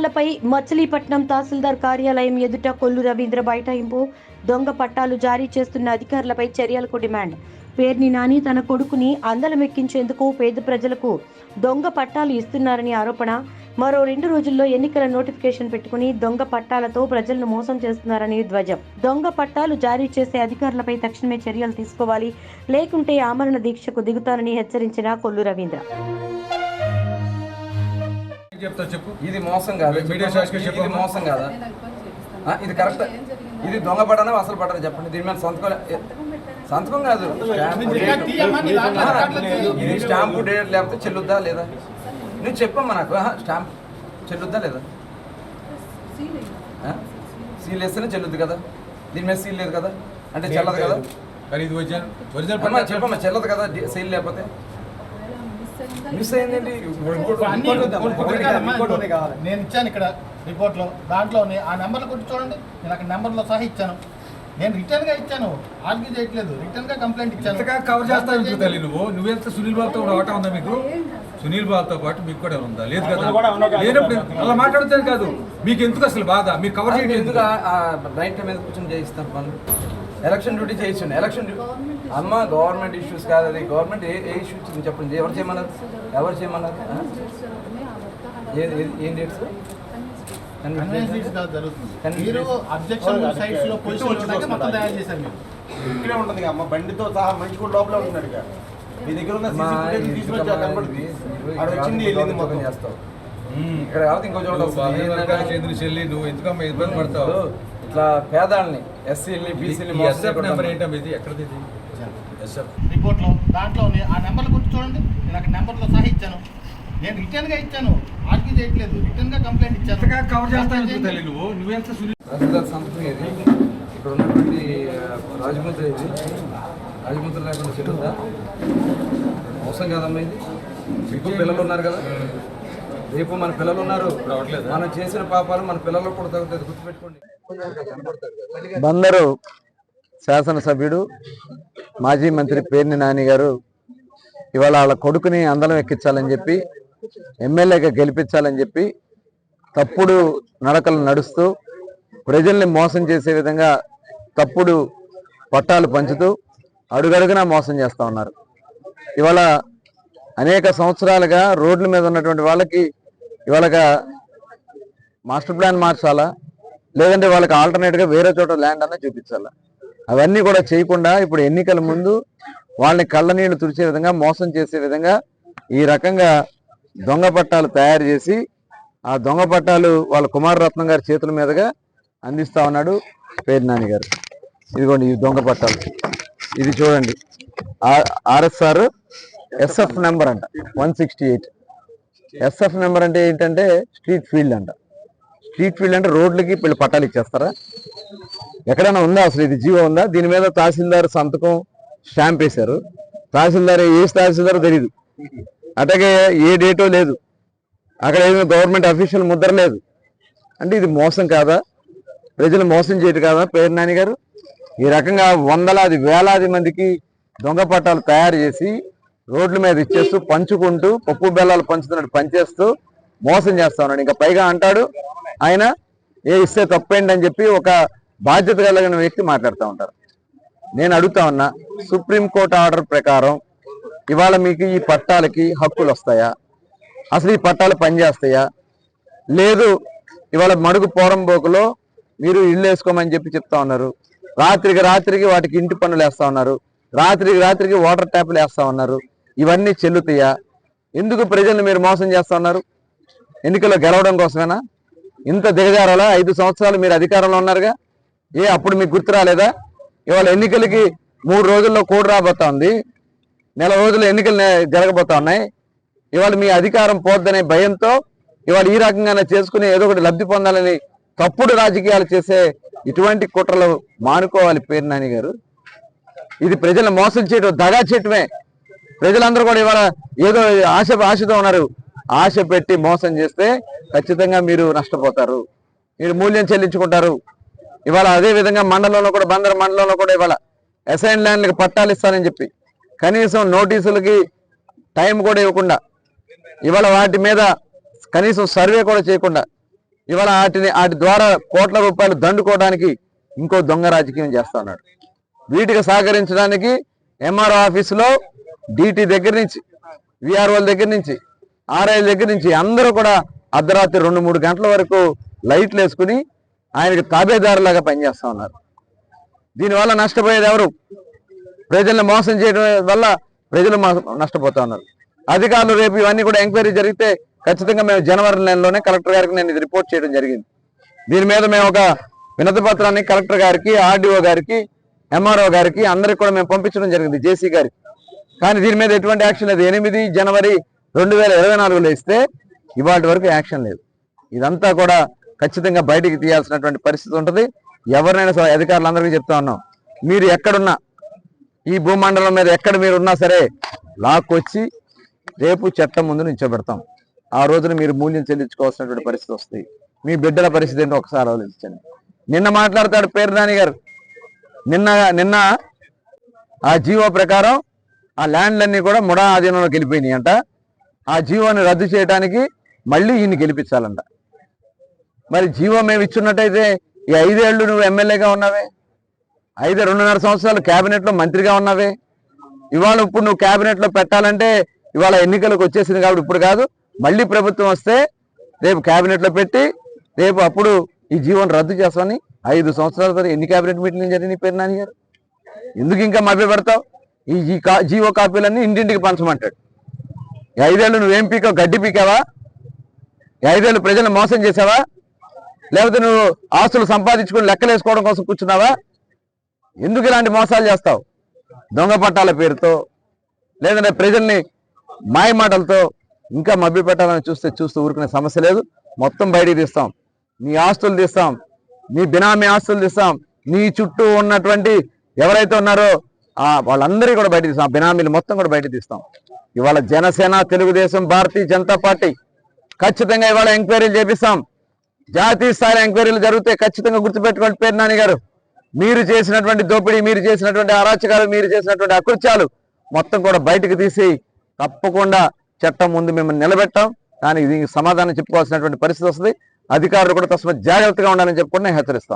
పట్టాలపై మచిలీపట్నం తహసీల్దార్ కార్యాలయం ఎదుట కొల్లు రవీంద్ర బైఠాయింపు దొంగ పట్టాలు జారీ చేస్తున్న అధికారులపై చర్యలకు డిమాండ్. పేర్ని నాని తన కొడుకుని అందలమెక్కించేందుకు పేద ప్రజలకు దొంగ పట్టాలు ఇస్తున్నారని ఆరోపణ. మరో రెండు రోజుల్లో ఎన్నికల నోటిఫికేషన్ పెట్టుకుని దొంగ పట్టాలతో ప్రజలను మోసం చేస్తున్నారని ధ్వజం. దొంగ పట్టాలు జారీ చేసే అధికారులపై తక్షణమే చర్యలు తీసుకోవాలి. లేకుంటే ఆమరణ దీక్షకు దిగుతానని హెచ్చరించిన కొల్లు రవీంద్ర. ఏం చెప్తావు చెప్పు. ఇది మోసం కాదు. మీడియా చెప్పు. ఇది మోసం కాదా? ఇది కరెక్ట్. ఇది దొంగ పడనా అసలు పడనా చెప్పండి. దీని మీద సంతకం సంతకం కాదు. ఇది స్టాంపు డేట్ లేకపోతే చెల్లుద్దా లేదా? నువ్వు చెప్పమ్మా నాకు. స్టాంప్ చెల్లుద్దా లేదా? సీల్ వేస్తేనే చెల్లుద్ది కదా. దీని మీద సీల్ లేదు కదా. అంటే చెల్లదు కదా. మరి ఇది ఒరిజినల్ చెప్పమ్మా చెల్లదు కదా. సీల్ లేకపోతే. మిస్ అయిందండి నేను ఇచ్చాను ఇక్కడ రిపోర్ట్లో. దాంట్లో. ఆ నెంబర్లు కొట్టి చూడండి. నేను అక్కడ నెంబర్లో సహా ఇచ్చాను. నేను రిటర్న్గా ఇచ్చాను. ఆర్గ్యూ చేయట్లేదు. రిటర్న్గా కంప్లైంట్ ఇచ్చాను. కవర్ చేస్తావు తల్లి నువ్వు. నువ్వెంత సునీల్ బాబుతో కూడా ఒకటే ఉందా మీకు? సునీల్ బాబుతో పాటు మీకు కూడా ఉందా? లేదు కదా. లేనప్పుడు అలా మాట్లాడుతాను కాదు. మీకు ఎందుకు అసలు బాధ? మీరు కవర్ ఎందుకు చేయడం ఎందుకు రైట్ టైం మీద కూర్చొని చేయిస్తారు పనులు? ఎలక్షన్ డ్యూటీ చేయించండి. ఎలక్షన్ డ్యూటీ అమ్మ గవర్నమెంట్ ఇష్యూస్ కాదు అది. గవర్నమెంట్ ఏ ఏ ఇష్యూ ఇచ్చింది చెప్పండి. ఎవరు చేయమన్నారు? ఎవరు చేయమన్నారు? ఏ- డేట్స్. ఇక్కడే ఉంటుంది అమ్మ బండితో సహా కూడా లోపలే ఉంటున్నాడు ఇక. మీ దగ్గర ఉన్న వచ్చింది వెళ్ళింది మొత్తం. చేస్తావు. ఇక్కడ కాబట్టి ఇంకో చోట చెల్లి నువ్వు ఎందుకమ్మా ఇబ్బంది పడతావు? ఇట్లా పేదాలని ఈ ఎస్ఎఫ్ నెంబర్ ఏంటమ్మా ఇది? ఎక్కడది ఇది? ఎస్ఎఫ్. రిపోర్ట్లో దాంట్లో. ఆ నెంబర్లు కొట్టి చూడండి. నేను అక్కడ నెంబర్లో సహా ఇచ్చాను. నేను రిటర్న్గా ఇచ్చాను. ఆర్గ్యూ చేయట్లేదు. రిటర్న్గా కంప్లైంట్ ఇచ్చాను. కవర్ తల్లి నువ్వు. నువ్వెంత సంతకం ఇది ఇక్కడ ఉన్నటువంటి ఆ, రాజముద్ర ఇది రాజముద్ర లేకుండా చెల్లుందా మోసం కాదమ్మా ఇది. మీకు పిల్లలు ఉన్నారు కదా. రేపు మన పిల్లలు ఉన్నారు. మనం చేసిన పాపాలు మన పిల్లలు కూడా తగ్గుతుంది గుర్తుపెట్టుకోండి. బందరు శాసనసభ్యుడు మాజీ మంత్రి పేర్ని నాని గారు ఇవాళ వాళ్ళ కొడుకుని అందలం ఎక్కించాలని చెప్పి ఎమ్మెల్యేగా గెలిపించాలని చెప్పి తప్పుడు నడకలు నడుస్తూ ప్రజల్ని మోసం చేసే విధంగా తప్పుడు పట్టాలు పంచుతూ అడుగడుగునా మోసం చేస్తూ ఉన్నారు. ఇవాళ అనేక సంవత్సరాలుగా రోడ్ల మీద ఉన్నటువంటి వాళ్ళకి ఇవాళ మాస్టర్ ప్లాన్ మార్చాలా? లేదంటే వాళ్ళకి ఆల్టర్నేట్గా వేరే చోట ల్యాండ్ అన్న చూపించాలా? అవన్నీ కూడా చేయకుండా ఇప్పుడు ఎన్నికల ముందు వాళ్ళని కళ్ళ నీళ్ళు తుడిచే విధంగా మోసం చేసే విధంగా ఈ రకంగా దొంగ పట్టాలు తయారు చేసి ఆ దొంగ పట్టాలు వాళ్ళ కుమారరత్నం గారి చేతుల మీదుగా అందిస్తా ఉన్నాడు పేరు నాని గారు. ఇదిగోండి ఈ దొంగ పట్టాలు. ఇది చూడండి. ఆర్ఎస్ఆర్ ఎస్ఎఫ్ నెంబర్ అంట one sixty eight. SF number అంటే ఏంటంటే స్ట్రీట్ ఫీల్డ్ అంట. స్ట్రీట్ ఫీల్డ్ అంటే రోడ్లకి వీళ్ళు పట్టాలు ఇచ్చేస్తారా? ఎక్కడైనా ఉందా అసలు ఇది? జీవో ఉందా? దీని మీద తహసీల్దార్ సంతకం స్టాంప్ వేశారు. తహసీల్దార్ ఏ తహసీల్దార్ తెలియదు అట్లాగే ఏ డేటో లేదు. అక్కడ ఏదైనా గవర్నమెంట్ అఫీషియల్ ముద్ర లేదు. అంటే ఇది మోసం కాదా? ప్రజలు మోసం చేయటం కాదా? పేరు నాని గారు? ఈ రకంగా వందలాది వేలాది మందికి దొంగ పట్టాలు తయారు చేసి రోడ్ల మీద ఇచ్చేస్తూ పంచుకుంటూ పప్పు బెల్లాలు పంచుతున్నట్టు పంచేస్తూ మోసం చేస్తా ఉన్నాడు. ఇంకా పైగా అంటాడు ఆయన ఏ ఇస్తే తప్పేంటి అని చెప్పి ఒక బాధ్యత కలిగిన వ్యక్తి మాట్లాడుతూ ఉంటారు. నేను అడుగుతా ఉన్నా సుప్రీంకోర్టు ఆర్డర్ ప్రకారం ఇవాళ మీకు ఈ పట్టాలకి హక్కులు వస్తాయా? అసలు ఈ పట్టాలు పనిచేస్తాయా? లేదు ఇవాళ మడుగు పోరంబోకులో మీరు ఇల్లు వేసుకోమని చెప్పి చెప్తా ఉన్నారు. రాత్రికి రాత్రికి వాటికి ఇంటి పనులు వేస్తా ఉన్నారు. రాత్రికి రాత్రికి వాటర్ ట్యాప్లు వేస్తా ఉన్నారు. ఇవన్నీ చెల్లుతాయా? ఎందుకు ప్రజల్ని మీరు మోసం చేస్తా ఉన్నారు ఎన్నికల్లో గెలవడం కోసమేనా? ఇంత దిగజారాలా? ఐదు సంవత్సరాలు మీరు అధికారంలో ఉన్నారుగా? ఏ అప్పుడు మీకు గుర్తు రాలేదా? ఇవాళ ఎన్నికలకి మూడు రోజుల్లో కూడు రాబోతా ఉంది నెల రోజులు ఎన్నికలు జరగబోతా ఉన్నాయి ఇవాళ మీ అధికారం పోద్దనే భయంతో ఇవాళ ఈ రకంగానే చేసుకుని ఏదో ఒకటి లబ్ధి పొందాలని తప్పుడు రాజకీయాలు చేసే ఇటువంటి కుట్రలు మానుకోవాలి పేరు నాని గారు. ఇది ప్రజలను మోసం చేయడం దగా చేయటమే. ప్రజలందరూ కూడా ఇవాళ ఏదో ఆశ ఆశతో ఉన్నారు. ఆశ పెట్టి మోసం చేస్తే ఖచ్చితంగా మీరు నష్టపోతారు. మీరు మూల్యం చెల్లించుకుంటారు. ఇవాళ అదే విధంగా మండలంలో కూడా బందర్ మండలంలో కూడా ఇవాళ అసైన్ ల్యాండ్లకు పట్టాలు ఇస్తానని చెప్పి కనీసం నోటీసులకి టైం కూడా ఇవ్వకుండా ఇవాళ వాటి మీద కనీసం సర్వే కూడా చేయకుండా ఇవాళ వాటిని వాటి ద్వారా కోట్ల రూపాయలు దండుకోవడానికి ఇంకో దొంగ రాజకీయం చేస్తా ఉన్నాడు. వీటికి సహకరించడానికి ఎంఆర్ఓ ఆఫీసులో డిటి దగ్గర నుంచి విఆర్ఓల దగ్గర నుంచి ఆర్ఐల దగ్గర నుంచి అందరూ కూడా అర్ధరాత్రి రెండు మూడు గంటల వరకు లైట్లు వేసుకుని ఆయనకి తాబేదారులాగా పనిచేస్తూ ఉన్నారు. దీనివల్ల నష్టపోయేది ఎవరు? ప్రజల్ని మోసం చేయడం వల్ల ప్రజలు మోస- నష్టపోతా ఉన్నారు. అధికారులు రేపు ఇవన్నీ కూడా ఎంక్వైరీ జరిగితే ఖచ్చితంగా మేము జనవరి నెలలోనే కలెక్టర్ గారికి నేను ఇది రిపోర్ట్ చేయడం జరిగింది. దీని మీద మేము ఒక వినతి పత్రాన్ని కలెక్టర్ గారికి ఆర్డీఓ గారికి ఎంఆర్ఓ గారికి అందరికి కూడా మేము పంపించడం జరిగింది. జేసీ గారికి. కానీ దీని మీద ఎటువంటి యాక్షన్ లేదు. ఎనిమిది జనవరి రెండు వేల ఇరవై నాలుగులో ఇస్తే ఇవాటి వరకు యాక్షన్ లేదు. ఇదంతా కూడా ఖచ్చితంగా బయటికి తీయాల్సినటువంటి పరిస్థితి ఉంటుంది. ఎవరినైనా సరే అధికారులందరికీ చెప్తా ఉన్నాం. మీరు ఎక్కడున్నా ఈ భూమండలం మీద ఎక్కడ మీరు ఉన్నా సరే లాక్కొచ్చి రేపు చట్టం ముందు నిల్చోబెడతాం. ఆ రోజున మీరు మూల్యం చెల్లించుకోవాల్సినటువంటి పరిస్థితి వస్తుంది. మీ బిడ్డల పరిస్థితి ఏంటో ఒకసారి ఆలోచించండి. నిన్న మాట్లాడతాడు పేరు నాని గారు. నిన్న నిన్న ఆ జీవో ప్రకారం ఆ ల్యాండ్లన్నీ కూడా ముడా ఆధీనంలోకి వెళ్ళిపోయినాయి అంట. ఆ జీవోని రద్దు చేయడానికి మళ్ళీ ఈయన్ని గెలిపించాలంట. మరి జీవో మేము ఇచ్చున్నట్టయితే ఈ ఐదేళ్ళు నువ్వు ఎమ్మెల్యేగా ఉన్నావే? ఐదు రెండున్నర సంవత్సరాలు క్యాబినెట్లో మంత్రిగా ఉన్నావే? ఇవాళ ఇప్పుడు నువ్వు క్యాబినెట్లో పెట్టాలంటే ఇవాళ ఎన్నికలకు వచ్చేసింది కాబట్టి ఇప్పుడు కాదు. మళ్ళీ ప్రభుత్వం వస్తే రేపు క్యాబినెట్లో పెట్టి రేపు అప్పుడు ఈ జీవోని రద్దు చేస్తామని ఐదు సంవత్సరాల తర్వాత ఎన్ని క్యాబినెట్ మీటింగ్లు జరిగినాయి పేరు నాని గారు? ఎందుకు ఇంకా మభ్య పెడతావు ఈ జీ కా- జీవో కాపీలన్నీ ఇంటింటికి పంచమంటాడు. ఈ ఐదేళ్ళు నువ్వేం పీకావు? గడ్డి పీకావా? ఐదేళ్ళు ప్రజలను మోసం చేసావా? లేకపోతే నువ్వు ఆస్తులు సంపాదించుకుని లెక్కలేసుకోవడం కోసం కూర్చున్నావా? ఎందుకు ఇలాంటి మోసాలు చేస్తావు? దొంగ పట్టాల పేరుతో లేదంటే ప్రజల్ని మాయ మాటలతో ఇంకా మభ్య పెట్టాలని చూస్తే చూస్తూ ఊరుకునే సమస్య లేదు. మొత్తం బయటికి తీస్తాం. నీ ఆస్తులు తీస్తాం. నీ బినామీ ఆస్తులు తీస్తాం. నీ చుట్టూ ఉన్నటువంటి ఎవరైతే ఉన్నారో వాళ్ళందరికీ కూడా బయట తీస్తాం. బినామీలు మొత్తం కూడా బయట తీస్తాం. ఇవాళ జనసేన తెలుగుదేశం భారతీయ జనతా పార్టీ ఖచ్చితంగా ఇవాళ ఎంక్వైరీలు చేపిస్తాం. జాతీయ స్థాయి ఎంక్వైరీలు జరిగితే ఖచ్చితంగా గుర్తుపెట్టుకోండి పేరు నాని గారు. మీరు చేసినటువంటి దోపిడీ మీరు చేసినటువంటి అరాచకాలు మీరు చేసినటువంటి అకృత్యాలు మొత్తం కూడా బయటకు తీసి తప్పకుండా చట్టం ముందు మిమ్మల్ని నిలబెట్టాం. దానికి దీనికి సమాధానం చెప్పుకోవాల్సినటువంటి పరిస్థితి వస్తుంది. అధికారులు కూడా తస్మ జాగ్రత్తగా ఉండాలని చెప్పుకుంటే నేను హెచ్చరిస్తా